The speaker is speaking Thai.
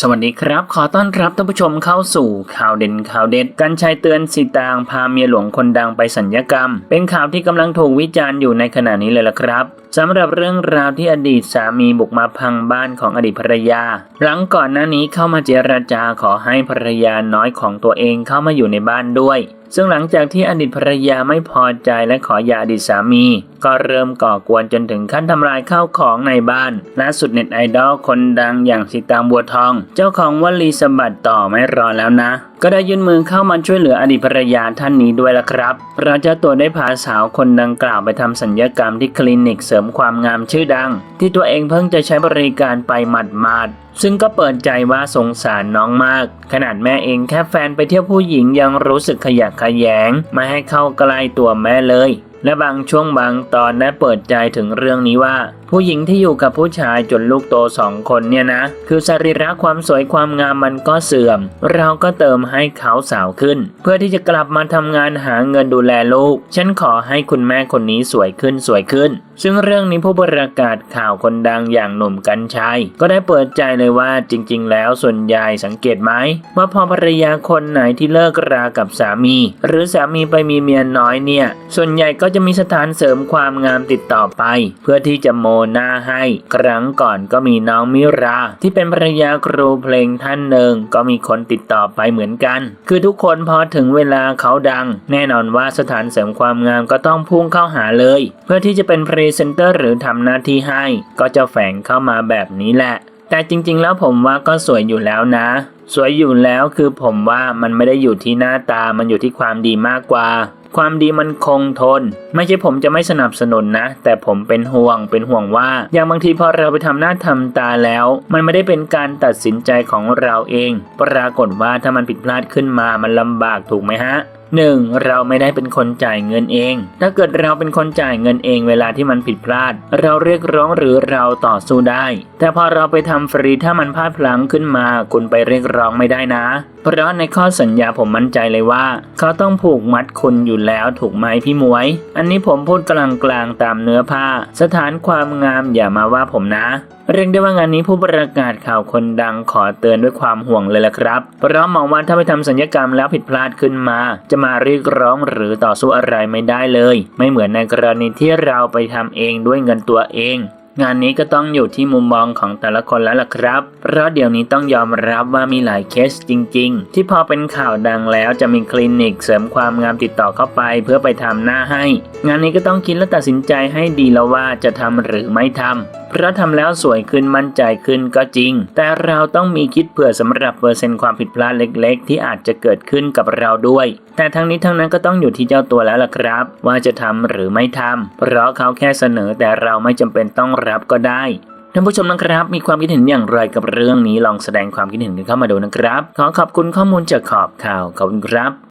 สวัสดีครับ ขอต้อนรับท่านผู้ชมเข้าสู่ข่าวเด่นข่าวเด็ดกันชัยเตือนสีตางพาเมียหลวงคนดังไปสัญญกรรม เป็นข่าวที่กำลังถูกวิจารณ์อยู่ในขณะนี้เลยล่ะครับสำหรับเรื่องราวที่อดีตสามีบุกมาพังบ้านของอดีตภรรยา หลังก่อนหน้านี้เข้ามาเจรจาขอให้ภรรยาน้อยของตัวเองเข้ามาอยู่ในบ้านด้วยซึ่งหลังจากที่อดีตภรรยาไม่พอใจและขอหย่าอดีตสามี ก็เริ่มก่อกวนจนถึงขั้นทำลายข้าวของในบ้านล่าสุดเน็ตไอดอลคนดังอย่างสิตางบัวทอง เจ้าของวลีสะบัดต่อไม่รอแล้วนะก็ได้ยื่นมือเข้ามาช่วยเหลืออดีตภรรยาท่านนี้ด้วยละครับเพราะเจ้าตัวได้พาสาวคนดังกล่าวไปทำสัญญกรรมที่คลินิกเสริมความงามชื่อดัง ที่ตัวเองเพิ่งจะใช้บริการไปหมาดๆซึ่งก็เปิดใจว่าสงสารน้องมาก ขนาดแม่เองแค่แฟนไปเที่ยวผู้หญิงยังรู้สึกขยะแขยง ไม่ให้เข้าใกล้ตัวแม่เลย และบางช่วงบางตอนได้เปิดใจถึงเรื่องนี้ว่าผู้หญิงที่อยู่กับผู้ชายจนลูกโตสองคนเนี่ยนะ คือสรีระความสวยความงามมันก็เสื่อม เราก็เติมให้เขาสาวขึ้น เพื่อที่จะกลับมาทำงานหาเงินดูแลลูก ฉันขอให้คุณแม่คนนี้สวยขึ้นสวยขึ้น ซึ่งเรื่องนี้ผู้ประกาศข่าวคนดังอย่างหนุ่มกัญชัย ก็ได้เปิดใจเลยว่าจริง ๆ แล้วส่วนใหญ่สังเกตไหมว่าพอภรรยาคนไหนที่เลิกรากับสามี หรือสามีไปมีเมียน้อยเนี่ย ส่วนใหญ่ก็จะมีสถานเสริมความงามติดต่อไป เพื่อที่จะโมน้าให้ ครั้งก่อนก็มีน้องมิรา ที่เป็นภรรยาครูเพลงท่านหนึ่งก็มีคนติดต่อไปเหมือนกัน คือทุกคนพอถึงเวลาเขาดัง แน่นอนว่าสถานเสริมความงามก็ต้องพุ่งเข้าหาเลย เพื่อที่จะเป็นพรีเซนเตอร์หรือทำหน้าที่ให้ ก็จะแฝงเข้ามาแบบนี้แหละ แต่จริงๆ แล้วผมว่าก็สวยอยู่แล้วนะสวยอยู่แล้วคือผมว่ามันไม่ได้อยู่ที่หน้าตา มันอยู่ที่ความดีมากกว่า ความดีมันคงทน ไม่ใช่ผมจะไม่สนับสนุนนะ แต่ผมเป็นห่วงเป็นห่วงว่า อย่างบางทีพอเราไปทำหน้าทำตาแล้ว มันไม่ได้เป็นการตัดสินใจของเราเอง ปรากฏว่าถ้ามันผิดพลาดขึ้นมามันลำบากถูกไหมฮะ หนึ่งเราไม่ได้เป็นคนจ่ายเงินเอง ถ้าเกิดเราเป็นคนจ่ายเงินเองเวลาที่มันผิดพลาด เราเรียกร้องหรือเราต่อสู้ได้ แต่พอเราไปทำฟรีถ้ามันพลาดพลั้งขึ้นมา คุณไปเรียกร้องไม่ได้นะ เพราะในข้อสัญญาผมมั่นใจเลยว่า เขาต้องผูกมัดคุณอยู่แล้วถูกไหมพี่มวย อันนี้ผมพูดกลางๆตามเนื้อผ้า สถานความงามอย่ามาว่าผมนะเรียกได้ว่างานนี้ผู้ประกาศข่าวคนดังขอเตือนด้วยความห่วงเลยละครับ เพราะมองว่าถ้าไปทำสัญญกรรมแล้วผิดพลาดขึ้นมาจะมาเรียกร้องหรือต่อสู้อะไรไม่ได้เลย ไม่เหมือนในกรณีที่เราไปทำเองด้วยเงินตัวเองงานนี้ก็ต้องอยู่ที่มุมมองของแต่ละคนแล้วล่ะครับ เพราะเดี๋ยวนี้ต้องยอมรับว่ามีหลายเคสจริง ๆ ที่พอเป็นข่าวดังแล้วจะมีคลินิกเสริมความงามติดต่อเข้าไป เพื่อไปทำหน้าให้ งานนี้ก็ต้องคิดและตัดสินใจให้ดีแล้วว่าจะทำหรือไม่ทำเพราะทำแล้วสวยขึ้นมั่นใจขึ้นก็จริง แต่เราต้องมีคิดเผื่อสำหรับเปอร์เซ็นต์ความผิดพลาดเล็ก ๆ ที่อาจจะเกิดขึ้นกับเราด้วย แต่ทั้งนี้ทั้งนั้นก็ต้องอยู่ที่เจ้าตัวแล้วล่ะครับ ว่าจะทำหรือไม่ทำเพราะเขาแค่เสนอแต่เราไม่จำเป็นต้องรับก็ได้ท่านผู้ชมนะครับ มีความคิดเห็นอย่างไรกับเรื่องนี้ลองแสดงความคิดเห็นกันเข้ามาดูนะครับ ขอขอบคุณข้อมูลจากขอบข่าวขอบคุณครับ